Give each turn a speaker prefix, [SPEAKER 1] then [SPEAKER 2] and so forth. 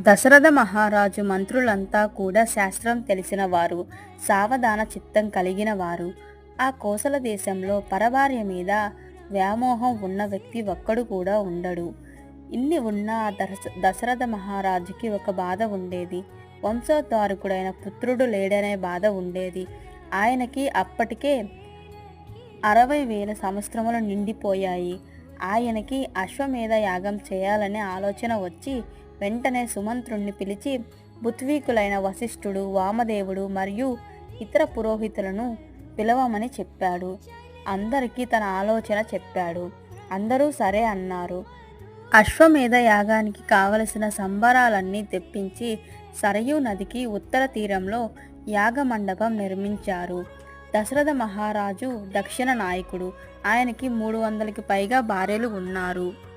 [SPEAKER 1] దశరథ మహారాజు మంత్రులంతా కూడా శాస్త్రం తెలిసిన వారు సావధాన చిత్తం కలిగిన వారు. ఆ కోసల దేశంలో పరభార్య మీద వ్యామోహం ఉన్న వ్యక్తి ఒక్కడు కూడా ఉండడు. ఇన్ని ఉన్న దశ దశరథ మహారాజుకి ఒక బాధ ఉండేది. వంశోద్ధారకుడైన పుత్రుడు లేడనే బాధ ఉండేది. ఆయనకి అప్పటికే అరవై వేల సంవత్సరములు నిండిపోయాయి. ఆయనకి అశ్వమేధ యాగం చేయాలనే ఆలోచన వచ్చి వెంటనే సుమంత్రుణ్ణి పిలిచి బుత్వీకులైన వశిష్ఠుడు వామదేవుడు మరియు ఇతర పురోహితులను పిలవమని చెప్పాడు. అందరికీ తన ఆలోచన చెప్పాడు. అందరూ సరే అన్నారు. అశ్వమేధ యాగానికి కావలసిన సంబరాలన్నీ తెప్పించి సరయూ నదికి ఉత్తర తీరంలో యాగమండపం నిర్మించారు. దశరథ మహారాజు దక్షిణ నాయకుడు. ఆయనకి మూడు వందలకి పైగా భార్యలు ఉన్నారు.